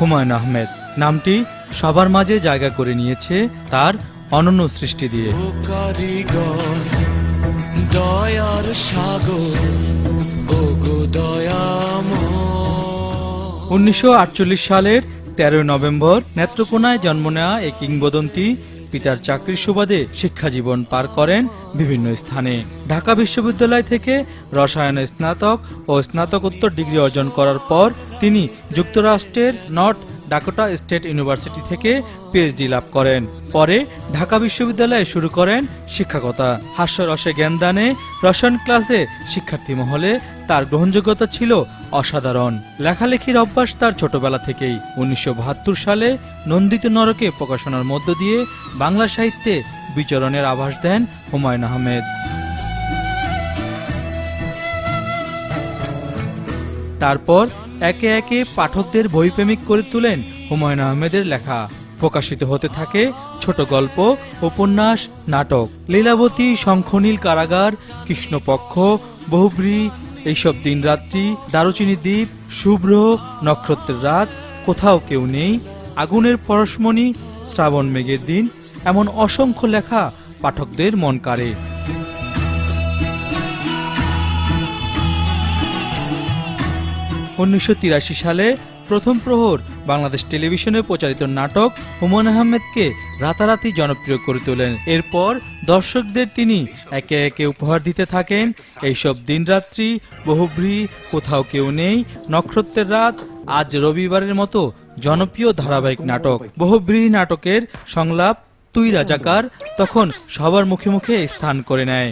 হুমায়ুন আহমেদ। নামটি সবার মাঝে জায়গা করে নিয়েছে তার অনন্য সৃষ্টি দিয়ে। দয়ার সাগর উনিশশো আটচল্লিশ সালের তেরোই নভেম্বর নেত্রকোনায় জন্ম নেওয়া এই কিংবদন্তি পিতার চাকরির সুবাদে শিক্ষা জীবন পার করেন বিভিন্ন স্থানে। ঢাকা বিশ্ববিদ্যালয় থেকে রসায়নে স্নাতক ও স্নাতকোত্তর ডিগ্রি অর্জন করার পর তিনি যুক্তরাষ্ট্রের নর্থ ডাকোটা স্টেট ইউনিভার্সিটি থেকে পিএইচডি লাভ করেন। পরে ঢাকা বিশ্ববিদ্যালয়ে শুরু করেন শিক্ষকতা হাস্যরসে জ্ঞানদানে রসায়ন ক্লাসে শিক্ষার্থী মহলে তার গ্রহণযোগ্যতা ছিল অসাধারণ। লেখালেখির অভ্যাস তার ছোটবেলা থেকেই। উনিশশো বাহাত্তর সালে নন্দিত নরকে প্রকাশনার মধ্য দিয়ে বাংলা সাহিত্যে বিচরণের আভাস দেন হুমায়ুন আহমেদ। তারপর একে একে পাঠকদের বইপ্রেমিক করে তুলেন হুমায়ুন আহমেদের লেখা। প্রকাশিত হতে থাকে ছোট গল্প, উপন্যাস, নাটক। লীলাবতী, শঙ্খনীল কারাগার, কৃষ্ণপক্ষ, বহুব্রী, এইসব দিনরাত্রি, দারুচিনি দ্বীপ, শুভ্র, নক্ষত্রের রাত, কোথাও কেউ নেই, আগুনের পরশমণি, শ্রাবণ মেঘের দিন, এমন অসংখ্য লেখা পাঠকদের মন কাড়ে। উনিশশো তিরাশি সালে প্রথম প্রহর বাংলাদেশ টেলিভিশনে প্রচারিত নাটক হুমায়ুন আহমেদকে রাতারাতি জনপ্রিয় করে তোলেন। এরপর দর্শকদের তিনি একে একে উপহার দিতে থাকেন। এইসব দিনরাত্রি বহুব্রী, কোথাও কেউ নেই, নক্ষত্রের রাত, আজ রবিবারের মতো জনপ্রিয় ধারাবাহিক নাটক। বহুব্রী নাটকের সংলাপ তুই রাজাকার তখন সবার মুখে মুখে স্থান করে নেয়।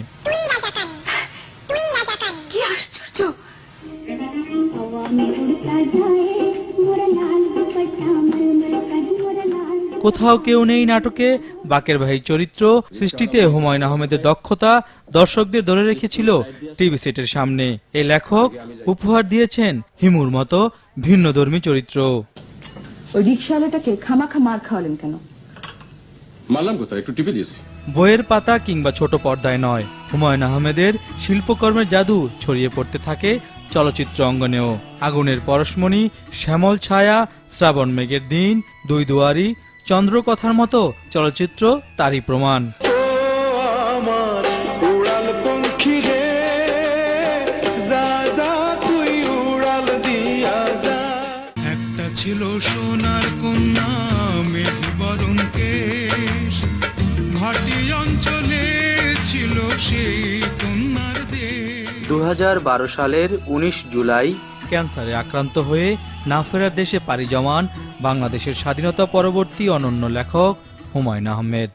কোথাও কেউ নেই নাটকে। বাকের ভাই চরিত্র, সৃষ্টিতে হুমায়ুন আহমেদের দক্ষতা দর্শকদের ধরে রেখেছিল টিভি সেটের সামনে। এই লেখক উপহার দিয়েছেন হিমুর মতো ভিন্নধর্মী চরিত্র। ওই রিক্সাওয়ালাটাকে খামাখা মার খাওয়ালেন কেন? কোথায়? একটু টিপে বইয়ের পাতা কিংবা ছোট পর্দায় নয়। হুমায়ুন আহমেদের শিল্পকর্মের জাদু ছড়িয়ে পড়তে থাকে চলচ্চিত্র অঙ্গনেও। আগুনের পরশমণি, শ্যামল ছায়া, শ্রাবণ মেঘের দিন, দুই দুয়ারি, চন্দ্রকথার মতো চলচ্চিত্র তারই প্রমাণ। ছিল সোনার কন্যা মেঘ বরণ কেশ। ভাটি অঞ্চলে ছিল সেই কন্যার দেশ। দু হাজার বারো সালের ১৯ জুলাই ক্যান্সারে আক্রান্ত হয়ে না ফেরার দেশে পাড়ি জমান বাংলাদেশের স্বাধীনতা পরবর্তী অনন্য লেখক হুমায়ুন আহমেদ।